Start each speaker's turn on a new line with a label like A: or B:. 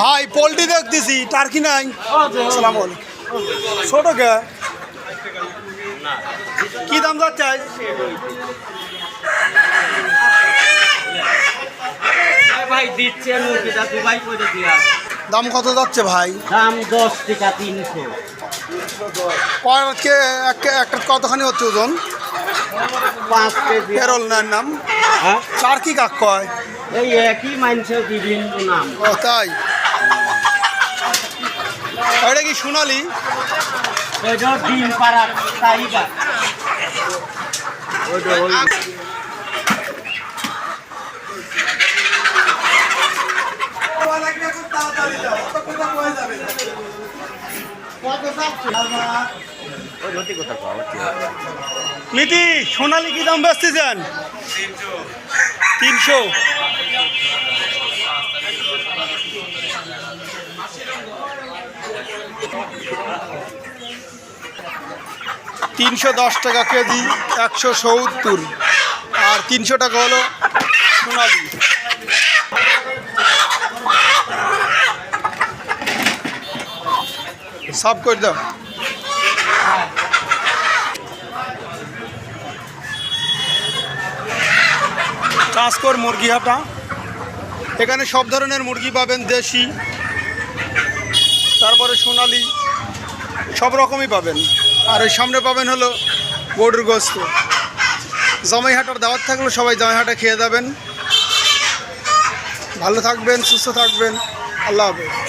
A: ভাই পোলট্রি দেখতেছি টার্কি নাই। সালাম ছোট কে? কি দাম যাচ্ছে? আজ?
B: ভাই দিচ্ছে মুরগিটা দুবাই করে দিয়া।
A: দাম কত যাচ্ছে ভাই?
B: দাম দশ টাকা তিনশো।
A: একটা কতখানি হচ্ছে ওজন?
B: পাঁচ কেজি।
A: নেন নাম।
B: হ্যাঁ?
A: টার্কি কাক কয়?
B: এই একই মানুষের বিভিন্ন নাম।
A: ও তাই?
B: কোথা পাওয়া
A: নীতি সোনালি কি দাম বেচতেছেন? তিনশো। তিনশো দশ টাকা কেজি, একশো সত্তর। আর তিনশো টাকা হলো সোনালি। সব করে দাও। কাঁসকর মুরগি হাটা। এখানে সব ধরনের মুরগি পাবেন দেশি তারপরে সোনালি, সব রকমই পাবেন। আর ওই সামনে পাবেন হলো গরুর গোস্ত। জামাইহাটার দাওয়াত থাকলে সবাই জামাইহাটা খেয়ে যাবেন। ভালো থাকবেন, সুস্থ থাকবেন। আল্লাহ হাফেজ।